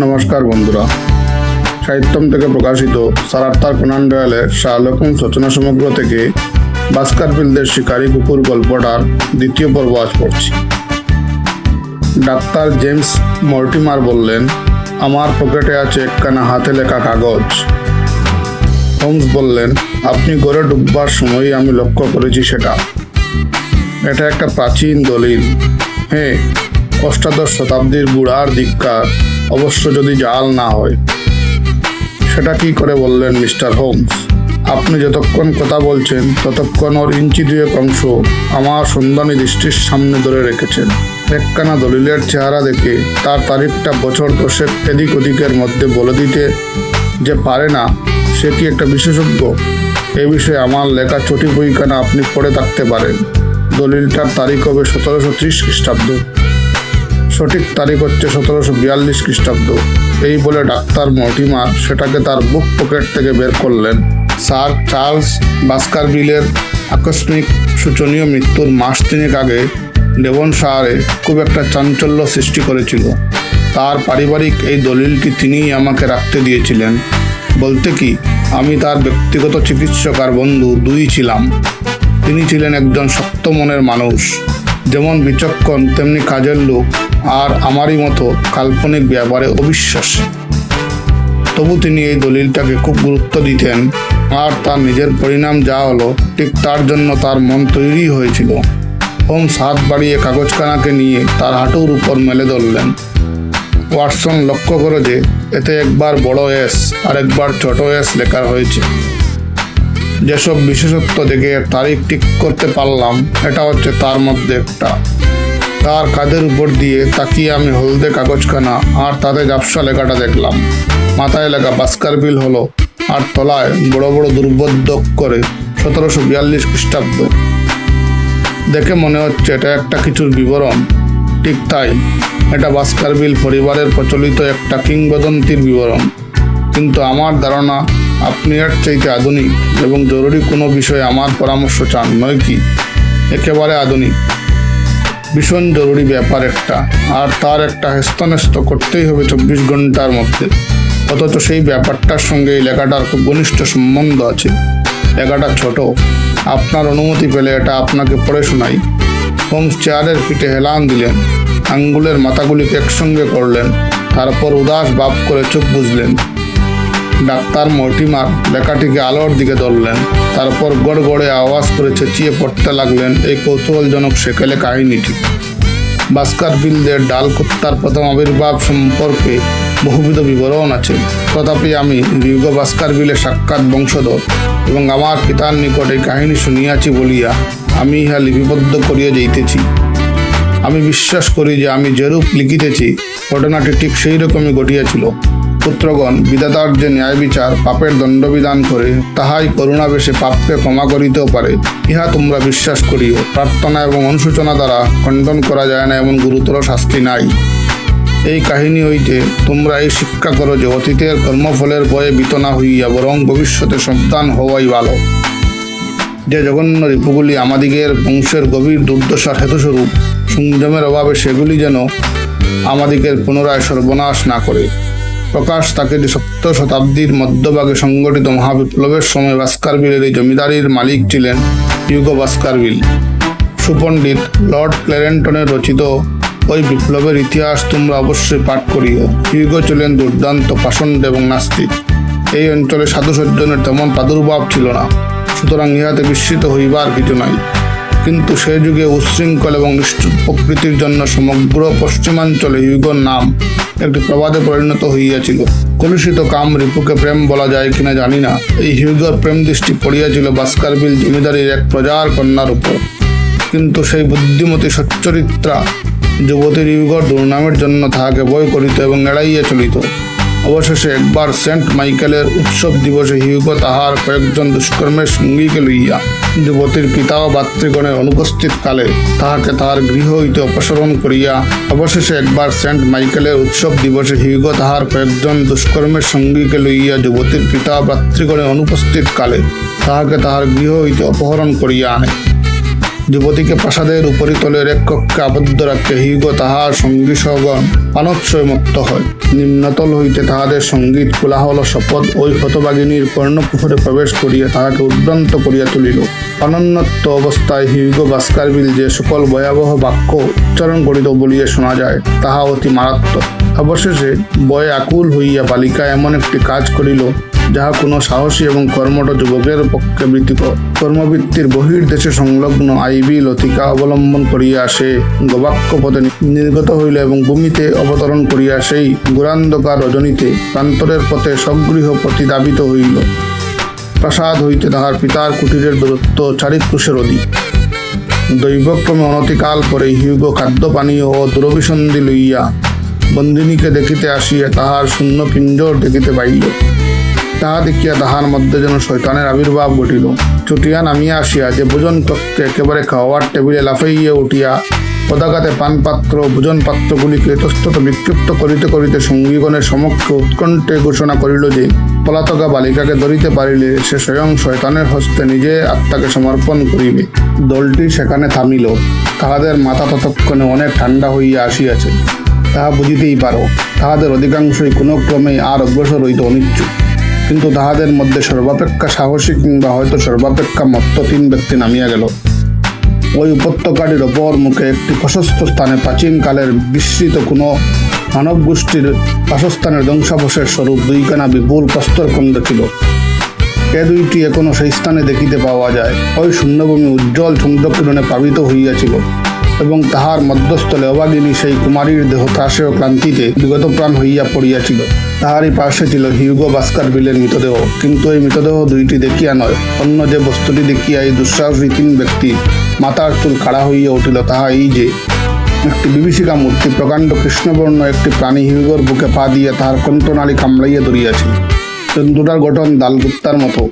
নমস্কার বন্ধুরা। সাহিত্যম থেকে প্রকাশিত সারাত্তার কোনান ডয়ালের শাহলক হোমস রচনা সমগ্র থেকে বাস্কারফিল্ডের শিকারী কুকুর গল্পটার দ্বিতীয় পর্ব আজ পড়ছি। ডাক্তার জেমস মর্টিমার বললেন, আমার পকেটে আছে একখানা হাতে লেখা কাগজ। হোমস বললেন, আপনি গড়ে ডুববার সময়ই আমি লক্ষ্য করেছি সেটা। এটা একটা প্রাচীন দলিল। হ্যাঁ অষ্টাদশ শতাব্দীর বুড়ার দিককার অবশ্য যদি জাল না হয়, সেটা কি করে বললেন মিস্টার হোমস? আপনি যতক্ষণ কথা বলছেন, ততক্ষণ ওর ইঞ্চি দুয়েক অংশ আমার সন্ধানী দৃষ্টির সামনে ধরে রেখেছেন। একখানা দলিলের চেহারা দেখে তার তারিখটা বছর দশেক এদিক ওদিকের মধ্যে বলে দিতে যে পারে না, সে কি একটা বিশেষজ্ঞ? এ বিষয়ে আমার লেখা চটি বইখানা আপনি পড়ে থাকতে পারেন। দলিলটার তারিখ হবে সতেরোশো ত্রিশ খ্রিস্টাব্দ। সঠিক তারিখ হচ্ছে সতেরোশো বিয়াল্লিশ খ্রিস্টাব্দ। এই বলে ডাক্তার মর্টিমার সেটাকে তার বুক পকেট থেকে বের করলেন। স্যার চার্লস বাস্কার বিলের আকস্মিক সূচনীয় মৃত্যুর মাস তিনেক আগে ডেভন শহরে খুব একটা চাঞ্চল্য সৃষ্টি করেছিল। তার পারিবারিক এই দলিলটি তিনিই আমাকে রাখতে দিয়েছিলেন। বলতে কি, আমি তার ব্যক্তিগত চিকিৎসক আর বন্ধু দুই ছিলাম। তিনি ছিলেন একজন শক্ত মনের মানুষ। যেমন বিচক্ষণ, তেমনি কাজের লোক আর আমারই মতো কাল্পনিক ব্যাপারে অবিশ্বাসী। তবু তিনি এই দলিলটাকে খুব গুরুত্ব দিতেন আর তার নিজের পরিণাম যা হলো, ঠিক তার জন্য তার মন তৈরি হয়েছিল। হোমস সাত বাড়িয়ে কাগজখানাকে নিয়ে তার হাঁটুর উপর মেলে ধরলেন। ওয়াটসন লক্ষ্য করে যে, এতে একবার বড় এস আর একবার ছোট এস লেখা হয়েছে। যেসব বিশেষত্ব দেখে তারিখ ঠিক করতে পারলাম, এটা হচ্ছে তার মধ্যে একটা। তার কাঁধের উপর দিয়ে তাকিয়ে আমি হলদে কাগজখানা আর তাতে ব্যবসা লেখাটা দেখলাম। মাথায় লেখা বাস্কার বিল হলো আর তলায় বড় বড় দুর্বোধ্য করে সতেরোশো বিয়াল্লিশ খ্রিস্টাব্দ। দেখে মনে হচ্ছে এটা একটা কিছুর বিবরণ। ঠিক তাই, এটা বাস্কার বিল পরিবারের প্রচলিত একটা কিংবদন্তির বিবরণ। কিন্তু আমার ধারণা আপনি এর চাইতে আধুনিক এবং জরুরি কোনো বিষয়ে আমার পরামর্শ চান নয় কি? একেবারে আধুনিক। ভীষণ জরুরি ব্যাপার একটা। আর তার একটা হেস্তনেস্ত করতেই হবে চব্বিশ ঘণ্টার মধ্যে। অথচ সেই ব্যাপারটার সঙ্গে এই লেখাটার খুব ঘনিষ্ঠ সম্বন্ধ আছে। লেখাটা ছোট। আপনার অনুমতি পেলে এটা আপনাকে পড়ে শোনাই। হোমস চেয়ারের পিঠে হেলান দিলেন। আঙ্গুলের মাথাগুলিকে একসঙ্গে করলেন। তারপর উদাস ভাব করে চোখ বুঝলেন ডাক্তার মর্টিমার লেখাটিকে আলোর দিকে ধরলেন। তারপর গড় গড়ে আওয়াজ করে চেঁচিয়ে পড়তে লাগলেন এই কৌতূহলজনক সেকেলে কাহিনীটি। বাস্কার বিলদের ডাল কুত্তার প্রথম আবির্ভাব সম্পর্কে বহুবিধ বিবরণ আছে। তথাপি আমি দীর্ঘ বাস্কার বিলে সাক্ষাৎ বংশধর এবং আমার পিতার নিকট এই কাহিনী শুনিয়াছি বলিয়া আমি ইহা লিপিবদ্ধ করিয়া যাইতেছি। আমি বিশ্বাস করি যে আমি যেরূপ লিখিতেছি, ঘটনাটি ঠিক সেই রকমই ঘটিয়াছিল। পুত্রগণ, বিধাতার যে ন্যায় বিচার, পাপের দণ্ডবিধান করে, তাহাই করুণাবেশে পাপকে ক্ষমা করিতেও পারে। ইহা তোমরা বিশ্বাস করিও। প্রার্থনা এবং অনুশোচনা দ্বারা খণ্ডন করা যায় না, এমন গুরুতর শাস্তি নাই। এই কাহিনী হইতে তোমরা এই শিক্ষা করো যে, অতীতের কর্মফলের ভয়ে বিতনা হইয়া বরং ভবিষ্যতে সন্তান হওয়াই ভালো। যে জঘন্য রিপুগুলি আমাদিগের বংশের গভীর দুর্দশার হেতুস্বরূপ, সংযমের অভাবে সেগুলি যেন আমাদিগের পুনরায় সর্বনাশ না করে। প্রকাশ তাকে যে সপ্ত শতাব্দীর মধ্যভাগে সংগঠিত মহাবিপ্লবের সময় বাস্কারবিলের এই জমিদারির মালিক ছিলেন ইউগো বাস্কারবিল সুপণ্ডিত লর্ড ক্লেরেন্টনের রচিত ওই বিপ্লবের ইতিহাস তোমরা অবশ্যই পাঠ করিও। হিউগো ছিলেন দুর্দান্ত পাষণ্ড এবং নাস্তিক। এই অঞ্চলে সাধু সজ্জনের তেমন প্রাদুর্ভাব ছিল না। সুতরাং ইহাতে বিস্মিত হইবার কিছু নাই। কিন্তু সে যুগে উচ্ছৃঙ্খল এবং নিষ্ঠুর প্রকৃতির জন্য সমগ্র পশ্চিমাঞ্চলে হিউগোর নাম একটি প্রবাদে পরিণত হইয়াছিল। কলুষিত কাম রিপুকে প্রেম বলা যায় কিনা জানি না। এই হিউগর প্রেম দৃষ্টি পড়িয়াছিল বাস্কারবিল জমিদারির এক প্রজার কন্যার উপর। কিন্তু সেই বুদ্ধিমতী সচ্চরিত্রা যুবতীর ইউগর দুর্নামের জন্য তাহাকে বই করিত এবং এড়াইয়া চলিত। অবশেষে একবার সেন্ট মাইকেলের উৎসব দিবসে হিউগো তাহার কয়েকজন দুষ্কর্মের সঙ্গীকে লইয়া যুবতীর পিতা ও ভাতৃগণের অনুপস্থিত কালে তাহাকে তাহার গৃহ হইতে অপসারণ করিয়া অবশেষে একবার সেন্ট মাইকেলের উৎসব দিবসে হিউগো তাহার কয়েকজন দুষ্কর্মের সঙ্গীকে লইয়া যুবতীর পিতা ভাতৃগণের অনুপস্থিত কালে তাহাকে তাহার গৃহ হইতে অপহরণ করিয়া আনে। যুবতীকে প্রাসাদের উপরিতলের এক কক্ষে আবদ্ধ রাখতে হিউগো তাহার সঙ্গী সহগণ পানোৎসয় মুক্ত হয়। নিম্নতল হইতে তাহাদের সংগীত কোলাহল শপথ ওই হতবাগিনীর কর্ণকুহরে প্রবেশ করিয়া তাহাকে উদ্ভ্রান্ত করিয়া তুলিল। অনন্যত্ব অবস্থায় হিউগো বাস্কারবিল যে সকল ভয়াবহ বাক্য উচ্চারণ করিত বলিয়া শোনা যায়, তাহা অতি মারাত্মক। অবশেষে বয়ে আকুল হইয়া বালিকা এমন একটি কাজ করিল যাহা কোনো সাহসী এবং কর্মঠ যুবকের পক্ষে বৃত্তিকর কর্মবৃত্তির বহির্দেশে সংলগ্ন আইবি লতিকা অবলম্বন করিয়া সে গবাক্ষ পথে নির্গত হইল এবং ভূমিতে অবতরণ করিয়া সেই গুরান্ধকার রজনীতে প্রান্তরের পথে সগৃহ প্রতিদাবিত হইল। প্রাসাদ হইতে তাহার পিতার কুটিরের দূরত্ব চারিক্রুশের অধিক দৈবক্রমে অনতিকাল পরে হিউগো খাদ্য পানীয় ও দুরভিসন্ধি লইয়া বন্দিনীকে দেখিতে আসিয়া তাহার শূন্য পিঞ্জর দেখিতে পাইল। তাহা দেখিয়া তাহার মধ্যে যেন শয়তানের আবির্ভাব ঘটিল। ছুটিয়া নামিয়া আসিয়া যে ভোজন কক্ষে একেবারে খাওয়ার টেবিলে লাফাইয়া উঠিয়া পদাঘাতে পানপাত্র ভোজন পাত্রগুলিকে ইতস্তত বিক্ষিপ্ত করিতে করিতে সঙ্গীগণের সমক্ষে উৎকণ্ঠে ঘোষণা করিল যে, পলাতকা বালিকাকে ধরিতে পারিলে সে স্বয়ং শয়তানের হস্তে নিজে আত্মাকে সমর্পণ করিবে। দলটি সেখানে থামিল। তাহাদের মাথা ততক্ষণে অনেক ঠান্ডা হইয়া আসিয়াছে। তাহা বুঝিতেই পারো, তাহাদের অধিকাংশই কোনো ক্রমেই আর অগ্রসর হইতে অনিচ্ছুক। কিন্তু তাহাদের মধ্যে সর্বাপেক্ষা সাহসী কিংবা হয়তো সর্বাপেক্ষা মত্ত তিন ব্যক্তি নামিয়া গেল। ওই উপত্যকাটির অপর মুখে একটি প্রশস্ত স্থানে প্রাচীনকালের বিস্মৃত কোনো মানব গোষ্ঠীর বাসস্থানের ধ্বংসাবশেষ স্বরূপ দুইখানা বিপুল প্রস্তরখণ্ড ছিল। এ দুইটি এখনও সেই স্থানে দেখিতে পাওয়া যায়। ওই শূন্যভূমি উজ্জ্বল চন্দ্রকিরণে প্লাবিত হইয়াছিল। এবং তাহার মধ্যস্থলে অবাগিনী সেই কুমারীর দেহ ত্রাসে ও ক্লান্তিতে বিগত প্রাণ হইয়া পড়িয়াছিল। তাহারই পার্শ্বে ছিল হিউগো বাস্কার বিলের মৃতদেহ। কিন্তু এই মৃতদেহ দুইটি দেখিয়া নয়, অন্য যে বস্তুটি দেখিয়া এই দুঃসাহসী তিন ব্যক্তি মাথার চুল কাড়া হইয়া উঠিল তাহা এই যে। একটি বিভীষিকা মূর্তি প্রকাণ্ড কৃষ্ণবর্ণ একটি প্রাণী হিউগোর বুকে পা দিয়ে তাহার কণ্ঠনালী কামড়াইয়া ধরিয়াছে জন্তুটার গঠন ডালকুত্তার মতো।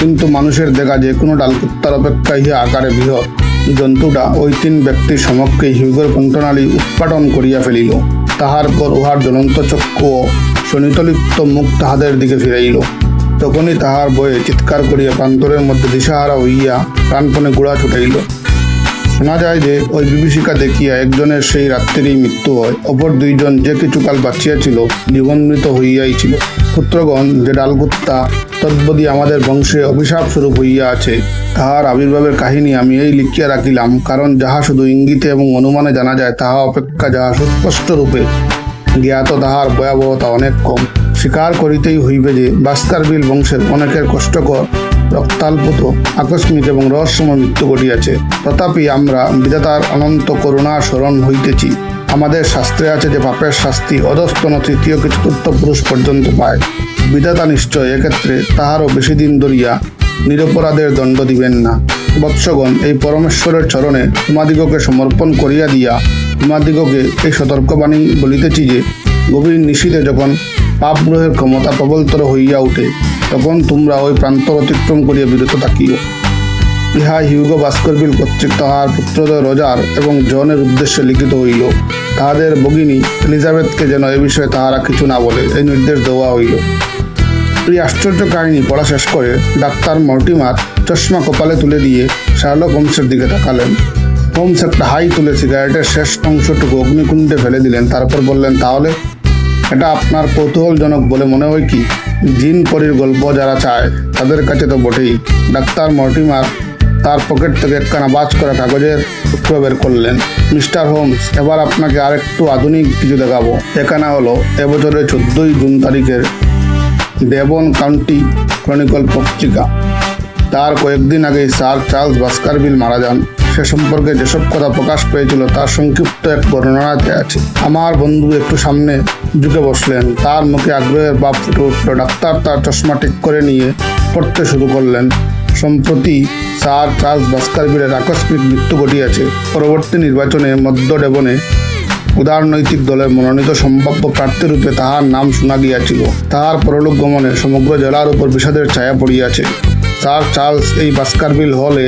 কিন্তু মানুষের দেখা যে কোনো ডালকুত্তার অপেক্ষা ইহা আকারে বৃহৎ। জন্তুটা ওই তিন ব্যক্তির সমক্ষে হিউগোর কণ্ঠনালী উৎপাটন করিয়া ফেলিল। তাহার পর উহার জ্বলন্ত চক্ষু ও সনিতলিপ্ত মুখ তাহাদের দিকে ফিরাইল। তখনই তাহার বয়ে চিৎকার করিয়া প্রান্তরের মধ্যে দিশাহারা হইয়া প্রাণপণে গোড়া ছুটাইল। শোনা যায় যে, ওই বিভীষিকা দেখিয়া একজনের সেই রাত্রিরই মৃত্যু হয়। অপর দুইজন যে কিছুকাল বাঁচিয়াছিল জীবনমৃত হইয়াই ছিল। পুত্রগণ যে ডালগুত্তা তদ্বদি আমাদের বংশে অভিশাপ স্বরূপ হইয়া আছে, তাহার আবির্ভাবের কাহিনী আমি এই লিখিয়া রাখিলাম, কারণ যাহা শুধু ইঙ্গিতে এবং অনুমানে জানা যায়, তাহা অপেক্ষা যাহা সুস্পষ্ট রূপে জ্ঞাত, তাহার ভয়াবহতা অনেক কম। স্বীকার করিতেই হইবে যে বাস্কারবিল বংশের অনেকের কষ্টকর, রক্তাল্পত, আকস্মিক এবং রহস্যময় মৃত্যু ঘটিয়াছে। তথাপি আমরা বিধাতার অনন্ত করুণা স্মরণ হইতেছি। আমাদের শাস্ত্রে আছে যে পাপের শাস্তি অধস্তন তৃতীয় কি চতুর্থ পুরুষ পর্যন্ত পায়। বিধাতা নিশ্চয় এক্ষেত্রে তাহারও বেশি দিন ধরিয়া নিরপরাধের দণ্ড দিবেন না। বৎসগণ এই পরমেশ্বরের চরণে তোমাদিগকে সমর্পণ করিয়া দিয়া তোমাদিগকে এই সতর্কবাণী বলিতেছি যে, গভীর নিশীতে যখন পাপগ্রহের ক্ষমতা প্রবলতর হইয়া উঠে, তখন তোমরা ওই প্রান্তর অতিক্রম করিয়া বিরত থাকিও। ইহা হিউগো ভাস্করবিল কর্তৃক তাহার পুত্রদয় রজার এবং জনের উদ্দেশ্যে লিখিত হইল। তাহাদের ভগিনী এলিজাবেথকে যেন এ বিষয়ে তাহারা কিছু না বলে এই নির্দেশ দেওয়া হইল। এই আশ্চর্য কাহিনী পড়া শেষ করে ডাক্তার মর্টিমার চশমা কপালে তুলে দিয়ে শার্লক হোমসের দিকে তাকালেন। হোমস একটা হাই তুলে সিগারেটের শেষ অংশটুকু অগ্নিকুণ্ডে ফেলে দিলেন, তারপর বললেন, তাহলে এটা আপনার কৌতূহলজনক বলে মনে হয় কি? জিন পরির গল্প যারা চায় তাদের কাছে তো বটেই। ডাক্তার মর্টিমার তার পকেট থেকে একখানা বাজ করা কাগজের টুকরো বের করলেন। মিস্টার হোমস, এবার আপনাকে আরেকটু আধুনিক কিছু দেখাবো। এখানে হলো এবছরের চোদ্দই জুন তারিখের ডেবন কাউন্টি ক্রনিকল পত্রিকা। তার কয়েকদিন আগেই স্যার চার্লস বাস্কারবিল মারা যান। সে সম্পর্কে যেসব কথা প্রকাশ পেয়েছিল তার সংক্ষিপ্ত এক বর্ণনাতে আছে। আমার বন্ধু একটু সামনে ঝুঁকে বসলেন। তার মুখে আগ্রহের বাপ ফুটে উঠল। ডাক্তার তার চশমা ঠিক করে নিয়ে পড়তে শুরু করলেন। সম্প্রতি স্যার চার্লস বাস্কারবিলের আকস্মিক মৃত্যু ঘটিয়াছে। পরবর্তী নির্বাচনে মধ্য ডেবনে উদারনৈতিক দলের মনোনীত সম্ভাব্য প্রার্থীরূপে তাহার নাম শোনা গিয়াছিল। তাহার পরলোক গমনে সমগ্র জেলার উপর বিষাদের ছায়া পড়িয়াছে। স্যার চার্লস এই বাস্কারবিল হলে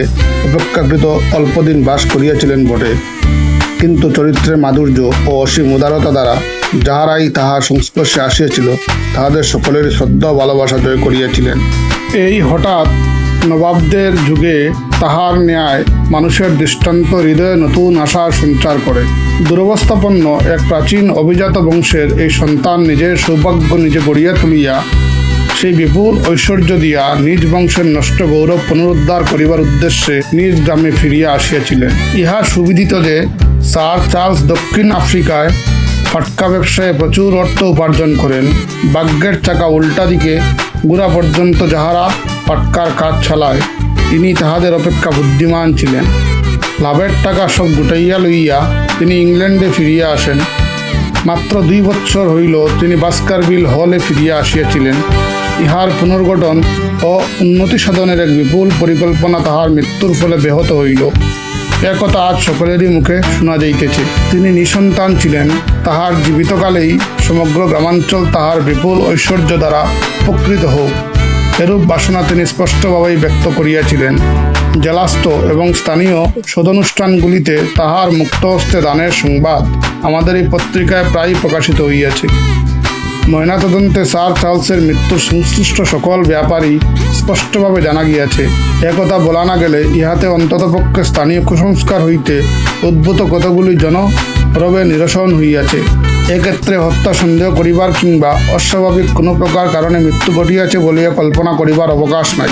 অপেক্ষাকৃত অল্পদিন বাস করিয়াছিলেন বটে। কিন্তু চরিত্রের মাধুর্য ও অসীম উদারতা দ্বারা যাহারাই তাহার সংস্পর্শে আসিয়াছিল, তাহাদের সকলের শ্রদ্ধা ভালোবাসা জয় করিয়াছিলেন। এই হঠাৎ নবাবদের যুগে তাহার ন্যায় মানুষের দৃষ্টান্ত হৃদয়ে নতুন আশা সঞ্চার করে। দুরবস্থাপন্ন এক প্রাচীন অভিজাত বংশের এই সন্তান নিজের সৌভাগ্য নিজে গড়িয়া তুলিয়া, সেই বিপুল ঐশ্বর্য দিয়া নিজ বংশের নষ্ট গৌরব পুনরুদ্ধার করিবার উদ্দেশ্যে নিজ গ্রামে ফিরিয়া আসিয়াছিলেন। ইহা সুবিদিত যে, স্যার চার্লস দক্ষিণ আফ্রিকায় ফাটকা ব্যবসায়ে প্রচুর অর্থ উপার্জন করেন। ভাগ্যের চাকা উল্টা দিকে, গুড়া পর্যন্ত যাহারা পাটকার কাজ চালায়, তিনি তাহাদের অপেক্ষা বুদ্ধিমান ছিলেন। লাভের টাকা সব গুটাইয়া লইয়া তিনি ইংল্যান্ডে ফিরিয়া আসেন। মাত্র দুই বৎসর হইল তিনি বাস্কারবিল হলে ফিরিয়া আসিয়াছিলেন। ইহার পুনর্গঠন ও উন্নতি সাধনের এক বিপুল পরিকল্পনা তাহার মৃত্যুর ফলে ব্যাহত হইল। একথা আজ সকলেরই মুখে শোনা যাইতেছে। তিনি নিঃসন্তান ছিলেন। তাহার জীবিতকালেই সমগ্র গ্রামাঞ্চল তাহার বিপুল ঐশ্বর্য দ্বারা উপকৃত হোক। এরূপ বাসনা তিনি স্পষ্টভাবেই ব্যক্ত করিয়াছিলেন। জেলাস্থ এবং স্থানীয় সদনুষ্ঠানগুলিতে তাহার মুক্ত হস্তে দানের সংবাদ আমাদের এই পত্রিকায় প্রায় প্রকাশিত হইয়াছে। ময়নাতদন্তে স্যার চার্লসের মৃত্যুর সংশ্লিষ্ট সকল ব্যাপারই স্পষ্টভাবে জানা গিয়াছে। একথা বলা না গেলে ইহাতে অন্ততপক্ষে স্থানীয় কুসংস্কার হইতে উদ্ভূত কতগুলি জনরবে নিরসন হইয়াছে। এক্ষেত্রে হত্যা, সন্দেহ করিবার কিংবা অস্বাভাবিক কোনো প্রকার কারণে মৃত্যু ঘটিয়াছে বলিয়া কল্পনা করিবার অবকাশ নাই।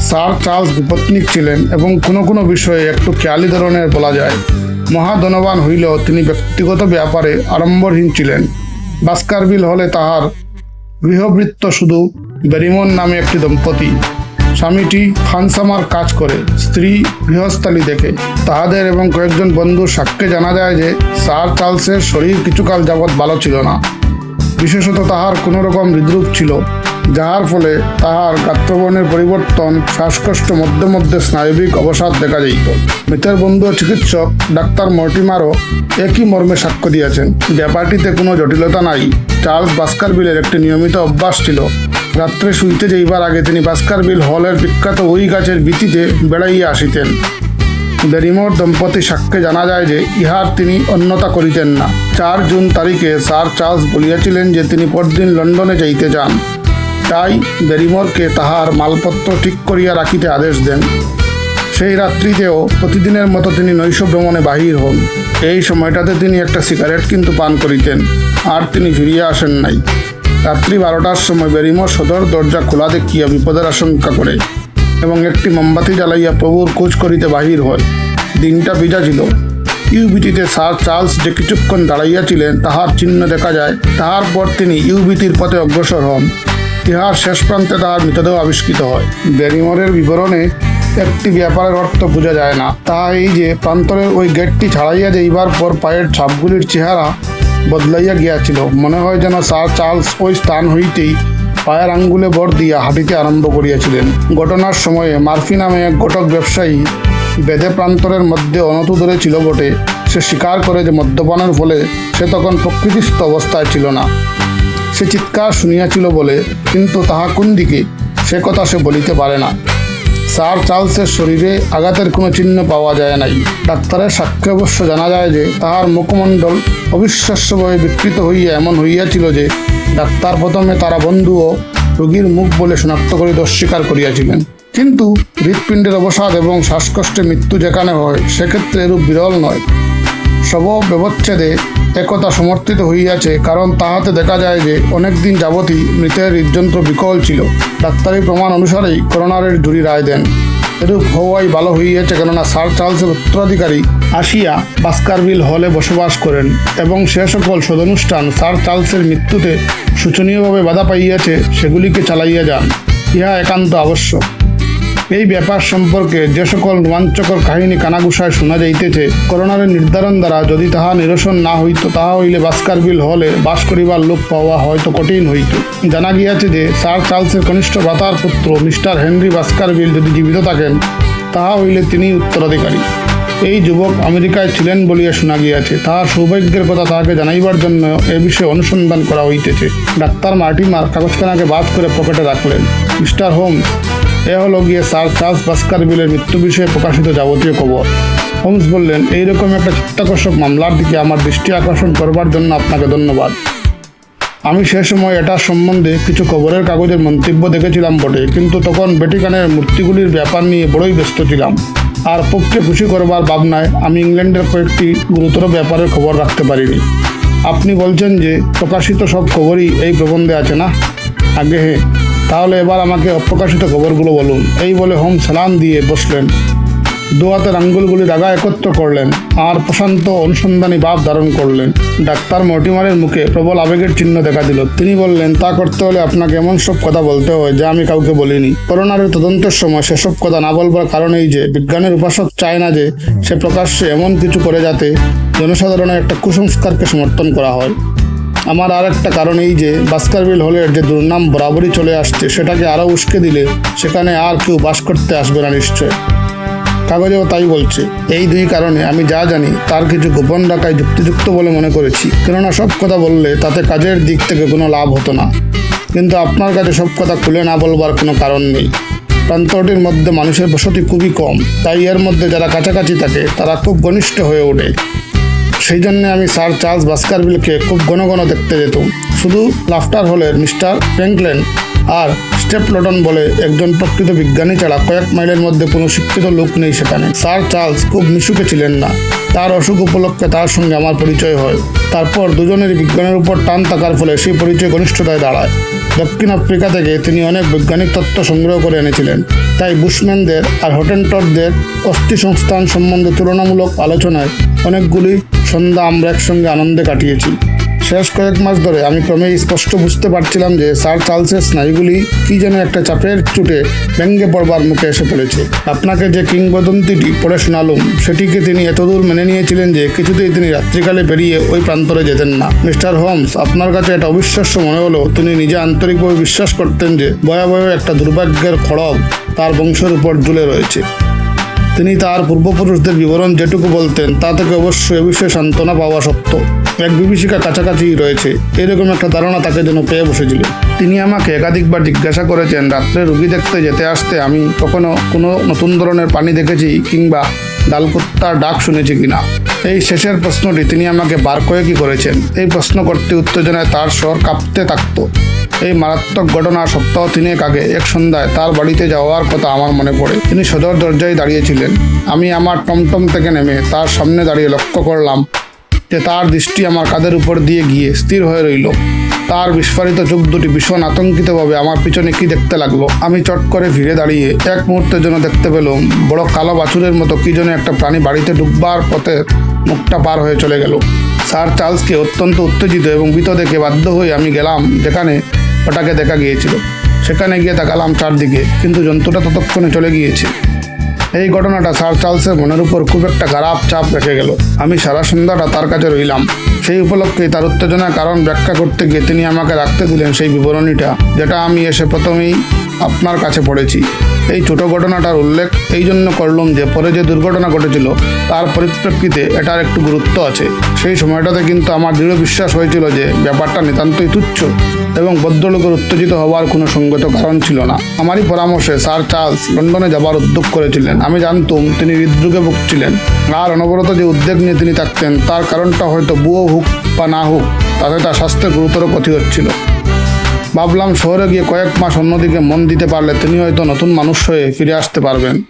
স্যার চার্লস বিপত্নিক ছিলেন এবং কোনো কোনো বিষয়ে একটু খেয়ালি ধরনের বলা যায়। মহাধনবান হইলেও তিনি ব্যক্তিগত ব্যাপারে আড়ম্বরহীন ছিলেন। বাস্কারবিল হলে তাহার গৃহবৃত্ত শুধু বেরিমন নামে একটি দম্পতি। স্বামীটি খানসামার কাজ করে। স্ত্রী গৃহস্থালী দেখে। তাহাদের এবং কয়েকজন বন্ধুর সাক্ষ্যে জানা যায় যে, স্যার চার্লসের শরীর কিছুকাল যাবৎ ভালো ছিল না। বিশেষত তাহার কোনো রকম হৃদরূপ ছিল, যাহার ফলে তাহার গাত্রবর্ণের পরিবর্তন, শ্বাসকষ্ট, মধ্যে মধ্যে স্নায়বিক অবসাদ দেখা যাইত মৃতের বন্ধু চিকিৎসক ডাক্তার মর্টিমারও একই মর্মে সাক্ষ্য দিয়েছেন। ব্যাপারটিতে কোনো জটিলতা নাই। চার্লস বাস্কারবিলের একটি নিয়মিত অভ্যাস ছিল রাত্রে শুইতে যাইবার আগে তিনি বাস্কারবিল হলের বিখ্যাত ওই গাছের ভিত্তিতে বেড়াইয়া আসিতেন। ব্যারিমোর দম্পতি সাক্ষ্যে জানা যায় যে ইহার তিনি অন্যতা করিতেন না। চার জুন তারিখে স্যার চার্লস বলিয়াছিলেন যে তিনি পরদিন লন্ডনে যাইতে যান। তাই ব্যারিমোরকে তাহার মালপত্র ঠিক করিয়া রাখিতে আদেশ দেন। সেই রাত্রিতেও প্রতিদিনের মতো তিনি নৈশ ভ্রমণে বাহির হন। এই সময়টাতে তিনি একটা সিগারেট কিন্তু পান করিতেন, আর তিনি ফিরিয়া আসেন নাই। রাত্রি বারোটার সময় ব্যারিমোর সদর দরজা খোলা দেখিয়া বিপদের আশঙ্কা করে এবং একটি মোমবাতি জ্বালাইয়া প্রভুর খোঁজ করিতে বাহির হয়। দিনটা ভিজা ছিল ইউবিটিতে স্যার চার্লস যে কিছুক্ষণ দাঁড়াইয়াছিলেন, তাহার চিহ্ন দেখা যায়। তাহার পর তিনি ইউবিটির পথে অগ্রসর হন। ইহার শেষ প্রান্তে তাহার মৃতদেহ আবিষ্কৃত হয়। ব্যারিমোরের বিবরণে একটি ব্যাপারের অর্থ বোঝা যায় না। তাহা এই যে, প্রান্তরের ওই গেটটি ছাড়াইয়া যাইবার পর পায়ের ছাপগুলির চেহারা বদলাইয়া গিয়াছিল। মনে হয় যেন স্যার চার্লস ওই স্থান হইতেই পায়ের আঙ্গুলে বর দিয়া হাঁটিতে আরম্ভ করিয়াছিলেন। ঘটনার সময়ে মার্ফি নামে এক ঘটক ব্যবসায়ী বেদে প্রান্তরের মধ্যে অনতু দূরে ছিল বটে। সে স্বীকার করে যে মদ্যপানের ফলে সে তখন প্রকৃতিস্থ অবস্থায় ছিল না। সে চিৎকার শুনিয়াছিল বলে, কিন্তু তাহা কোন দিকে? সে কথা সে বলিতে পারে না। স্যার চার্লসের শরীরে, আঘাতের কোনো চিহ্ন পাওয়া যায় নাই। ডাক্তারের সাক্ষ্যে অবশ্য জানা যায় যে, তাহার মুখমণ্ডল অবিশ্বাস্যভাবে বিকৃত হইয়া এমন হইয়াছিল যে, ডাক্তার প্রথমে তারা বন্ধু ও রোগীর মুখ বলে শনাক্ত করিতে অস্বীকার করিয়াছিলেন। কিন্তু হৃৎপিণ্ডের অবসাদ এবং শ্বাসকষ্টে মৃত্যু যেখানে হয়, সেক্ষেত্রে এরূপ বিরল নয়। সব ব্যবচ্ছেদে একথা সমর্থিত হইয়াছে, কারণ তাহাতে দেখা যায় যে অনেক দিন যাবতই মৃতের হৃদযন্ত্র বিকল ছিল। ডাক্তারি প্রমাণ অনুসারেই করোনারের জুরি রায় দেন। এরূপ হওয়াই ভালো হইয়াছে কেননা স্যার চার্লসের উত্তরাধিকারী আসিয়া বাস্কারবিল হলে বসবাস করেন এবং সে সকল সদনুষ্ঠান স্যার চার্লসের মৃত্যুতে শোচনীয়ভাবে বাধা পাইয়াছে, সেগুলিকে চালাইয়া যান। ইহা একান্ত আবশ্যক। এই ব্যাপার সম্পর্কে যে সকল রোমাঞ্চকর কাহিনী কানাগুসায় শোনা যাইতেছে, করোনার নির্ধারণ দ্বারা যদি তাহা নিরসন না হইত, তাহা হইলে বাস্কারবিল হলে বাস করিবার লোক পাওয়া হয়তো কঠিন হইত। জানা গিয়াছে যে, স্যার চার্লসের কনিষ্ঠ ভ্রাতার পুত্র মিস্টার হেনরি বাস্কারবিল যদি জীবিত থাকেন, তাহা হইলে তিনি উত্তরাধিকারী। এই যুবক আমেরিকায় ছিলেন বলিয়া শোনা গিয়াছে। তাহার সৌভাগ্যের কথা তাহাকে জানাইবার জন্য এ বিষয়ে অনুসন্ধান করা হইতেছে। ডাক্তার মার্টিমার কাগজখানাকে বাদ করে পকেটে রাখলেন। মিস্টার হোমস এ হলো গিয়ে স্যার চার্লস বাস্কারবিলের মৃত্যু বিষয়ে প্রকাশিত যাবতীয় খবর। হোমস বললেন, এইরকম একটা চিত্তাকর্ষক মামলার দিকে আমার দৃষ্টি আকর্ষণ করবার জন্য আপনাকে ধন্যবাদ। আমি সে সময় এটার সম্বন্ধে কিছু খবরের কাগজের মন্তব্য দেখেছিলাম বটে, কিন্তু তখন ভ্যাটিকানের মূর্তিগুলির ব্যাপার নিয়ে বড়ই ব্যস্ত ছিলাম। আর পক্ষে খুশি করবার ভাবনায় আমি ইংল্যান্ডের কয়েকটি গুরুতর ব্যাপারের খবর রাখতে পারিনি। আপনি বলছেন যে প্রকাশিত সব খবরই এই প্রবন্ধে আছে না? আগে হ্যাঁ। তাহলে এবার আমাকে অপ্রকাশিত খবরগুলো বলুন। এই বলে হোম সালাম দিয়ে বসলেন। দু হাতের আঙ্গুলগুলি রাগা একত্র করলেন আর প্রশান্ত অনুসন্ধানী ভাব ধারণ করলেন। ডাক্তার মর্টিমারের মুখে প্রবল আবেগের চিহ্ন দেখা দিল। তিনি বললেন, তা করতে হলে আপনাকে এমন সব কথা বলতে হয় যা আমি কাউকে বলিনি। করোনার তদন্তের সময় সেসব কথা না বলবার কারণ এই যে বিজ্ঞানের উপাসক চায় না যে সে প্রকাশ্যে এমন কিছু করে যাতে জনসাধারণের একটা কুসংস্কারকে সমর্থন করা হয়। আমার আর একটা কারণ এই যে বাস্কারভিল হলের যে দুর্নাম বরাবরই চলে আসছে, সেটাকে আরও উস্কে দিলে সেখানে আর কেউ বাস করতে আসবে না নিশ্চয়। কাগজেও তাই বলছে। এই দুই কারণে আমি যা জানি, তার কিছু গোপন রাখাই যুক্তিযুক্ত বলে মনে করেছি। কেননা সব কথা বললে তাতে কাজের দিক থেকে কোনো লাভ হতো না। কিন্তু আপনার কাছে সব কথা খুলে না বলবার কোনো কারণ নেই। প্রান্তটির মধ্যে মানুষের বসতি খুবই কম। তাই এর মধ্যে যারা কাছাকাছি থাকে, তারা খুব ঘনিষ্ঠ হয়ে ওঠে। সেই জন্য আমি স্যার চার্লস বাস্কারভিলকে খুব ঘন ঘন দেখতে যেতাম। শুধু লাফটার হলের মিস্টার ফ্র্যাঙ্কলেন আর স্টেপলটন বলে একজন প্রকৃত বিজ্ঞানী ছাড়া কয়েক মাইলের মধ্যে কোনো শিক্ষিত লোক নেই সেখানে। স্যার চার্লস খুব মিশুকে ছিলেন না। তার অসুখ উপলক্ষে তার সঙ্গে আমার পরিচয় হয়। তারপর দুজনের বিজ্ঞানের উপর টান থাকার ফলে সেই পরিচয় ঘনিষ্ঠতায় দাঁড়ায়। দক্ষিণ আফ্রিকা থেকে তিনি অনেক বৈজ্ঞানিক তত্ত্ব সংগ্রহ করে এনেছিলেন। তাই বুশম্যানদের আর হটেনটটদের অস্থি সংস্থান সম্বন্ধে তুলনামূলক আলোচনায় অনেকগুলি সন্ধ্যা আমরা একসঙ্গে আনন্দে কাটিয়েছি। শেষ কয়েক মাস ধরে আমি ক্রমেই স্পষ্ট বুঝতে পারছিলাম যে স্যার চার্লসের স্নায়ুগুলি কি যেন একটা চাপের চুটে ব্যঙ্গে পড়বার মুখে এসে পড়েছে। আপনাকে যে কিংবদন্তিটি পড়ে শোনালুম, সেটিকে তিনি এতদূর মেনে নিয়েছিলেন যে কিছুতেই তিনি রাত্রিকালে বেরিয়ে ওই প্রান্তরে যেতেন না। মিস্টার হোমস, আপনার কাছে এটা অবিশ্বাস্য মনে হলো। তিনি নিজে আন্তরিকভাবে বিশ্বাস করতেন যে ভয়াবহ একটা দুর্ভাগ্যের খড়গ তার বংশের উপর ঝুলে রয়েছে। তিনি তার পূর্বপুরুষদের বিবরণ যেটুকু বলতেন, তা থেকে অবশ্যই এ বিষয়ে সান্ত্বনা পাওয়া সত্য। এক বিভীষিকা কাছাকাছি রয়েছে। এরকম একটা ধারণা তাকে যেন পেয়ে বসেছিল। তিনি আমাকে একাধিকবার জিজ্ঞাসা করেছেন, রাত্রে রুগী দেখতে যেতে আসতে আমি কখনো কোনো নতুন ধরনের পানি দেখেছি কিংবা ডালকুত্তার ডাক শুনেছি কিনা? এই শেষের প্রশ্নটি তিনি আমাকে বার কয়েকই করেছেন? এই প্রশ্ন করতে উত্তেজনায় তার স্বর কাঁপতে থাকত। এই মারাত্মক ঘটনা সপ্তাহ তিনেক আগে, এক সন্ধ্যায় তার বাড়িতে যাওয়ার কথা আমার মনে পড়ে। তিনি সদর দরজায় দাঁড়িয়েছিলেন। আমি আমার টমটম থেকে নেমে তার সামনে দাঁড়িয়ে লক্ষ্য করলাম যে তার দৃষ্টি আমার কাঁধের উপর দিয়ে গিয়ে স্থির হয়ে রইল। তার বিস্ফারিত চোখ দুটি ভীষণ আতঙ্কিতভাবে আমার পিছনে কি দেখতে লাগল? আমি চট করে ফিরে দাঁড়িয়ে এক মুহূর্তের জন্য দেখতে পেলাম, বড় কালো বাছুরের মতো কি যেন একটা প্রাণী বাড়িতে ডুববার পথে মুখটা পার হয়ে চলে গেল। স্যার চার্লসকে অত্যন্ত উত্তেজিত এবং ভীত দেখে বাধ্য হয়ে আমি গেলাম যেখানে ওটাকে দেখা গিয়েছিল। সেখানে গিয়ে তাকালাম চারদিকে, কিন্তু জন্তুটা ততক্ষণে চলে গিয়েছে। এই ঘটনাটা স্যার চার্লসের মনের উপর খুব একটা খারাপ চাপ রেখে গেল। আমি সারা সন্ধ্যাটা তার কাছে রইলাম। সেই উপলক্ষে তার উত্তেজনার কারণ ব্যাখ্যা করতে গিয়ে তিনি আমাকে রাখতে দিলেন সেই বিবরণীটা, যেটা আমি এসে প্রথমেই আপনার কাছে পড়েছি। এই ছোট ঘটনাটার উল্লেখ এই জন্য করলাম যে, পরে যে দুর্ঘটনা ঘটেছিল, তার পরিপ্রেক্ষিতে এটার একটু গুরুত্ব আছে। সেই সময়টাতে কিন্তু আমার দৃঢ় বিশ্বাস হয়েছিল যে, ব্যাপারটা নিতান্তই তুচ্ছ। এবং ভদ্রলোকের উত্তেজিত হওয়ার কোনো সঙ্গত কারণ ছিল না। আমারই পরামর্শে স্যার চার্লস লন্ডনে যাবার উদ্যোগ করেছিলেন। আমি জানতুম তিনি হৃদরোগে ভুগছিলেন। আর অনবরত যে উদ্যোগ নিয়ে তিনি থাকতেন, তার কারণটা হয়তো বুয়ো হোক বা না হোক, তাতে তার স্বাস্থ্যের গুরুতর ক্ষতি হচ্ছিল। ভাবলাম শহরে গিয়ে কয়েক মাস অন্যদিকে মন দিতে পারলে তিনি হয়তো নতুন মানুষ হয়ে ফিরে আসতে পারবেন।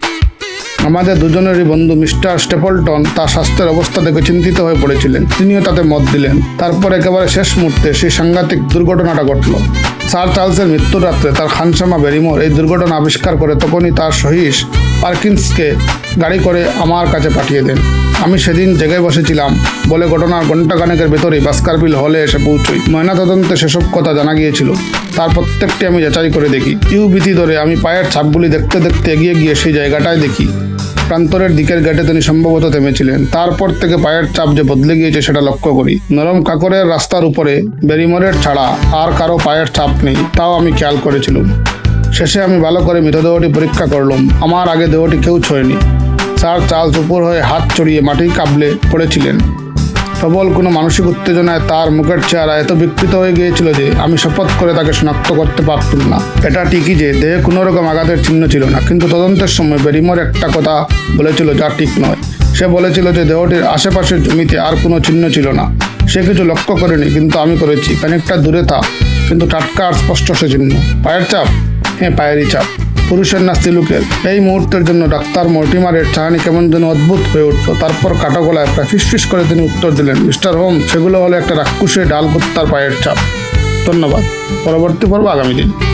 আমাদের দুজনেরই বন্ধু মিস্টার স্টেপলটন তার স্বাস্থ্যের অবস্থা দেখে চিন্তিত হয়ে পড়েছিলেন। তিনিও তাতে মত দিলেন। তারপর একেবারে শেষ মুহূর্তে সেই সাংঘাতিক দুর্ঘটনাটা ঘটল। স্যার চার্লসের মৃত্যুর রাত্রে তার খানসামা বেরিমোর এই দুর্ঘটনা আবিষ্কার করে তখনই তার সহিস পার্কিন্সকে গাড়ি করে আমার কাছে পাঠিয়ে দেন। আমি সেদিন জেগায় বসেছিলাম বলে ঘটনার ঘণ্টাখানেকের ভেতরেই বাস্কারবিল হলে এসে পৌঁছই। ময়নাতদন্তে সেসব কথা জানা গিয়েছিল। তার প্রত্যেকটি আমি যাচাই করে দেখি। ইউ ভীতি ধরে আমি পায়ের ছাপগুলি দেখতে দেখতে এগিয়ে গিয়ে সেই জায়গাটায় দেখি। প্রান্তরের দিকের গেটে তিনি সম্ভবত থেমেছিলেন। তারপর থেকে পায়ের চাপ যে বদলে গিয়েছে সেটা লক্ষ্য করি। নরম কাকরের রাস্তার উপরে বেরিমরের ছাড়া আর কারও পায়ের চাপ নেই, তাও আমি খেয়াল করেছিলাম। শেষে আমি ভালো করে মৃতদেহটি পরীক্ষা করলাম। আমার আগে দেহটি কেউ ছোঁয়নি। স্যার চার্লস উপর হয়ে হাত চড়িয়ে মাটি কাবলে পড়েছিলেন। প্রবল কোনো মানসিক উত্তেজনায় তার মুখের চেহারা এত বিকৃত হয়ে গিয়েছিল যে আমি শপথ করে তাকে শনাক্ত করতে পারতুম না। এটা ঠিকই যে দেহে কোনো রকম আঘাতের চিহ্ন ছিল না, কিন্তু তদন্তের সময় বেরিমোর একটা কথা বলেছিল যা ঠিক নয়। সে বলেছিল যে দেহটির আশেপাশের জমিতে আর কোনো চিহ্ন ছিল না। সে কিছু লক্ষ্য করেনি, কিন্তু আমি করেছি। খানিকটা দূরে থাক, কিন্তু টাটকা আর স্পষ্ট সে চিহ্ন। পায়ের চাপ? হ্যাঁ পায়েরই চাপ। পুরুষের নাস্তি লোকের। এই মুহূর্তের জন্য ডাক্তার মর্টিমারের চাহানি কেমন যেন অদ্ভুত হয়ে উঠল। তারপর কাটা গলায় প্রায় ফিসফিস করে তিনি উত্তর দিলেন, মিস্টার হোম, সেগুলো হলো একটা রাক্ষুসে ডাল কুত্তার পায়ের চাপ। ধন্যবাদ। পরবর্তী পর্ব আগামী দিন।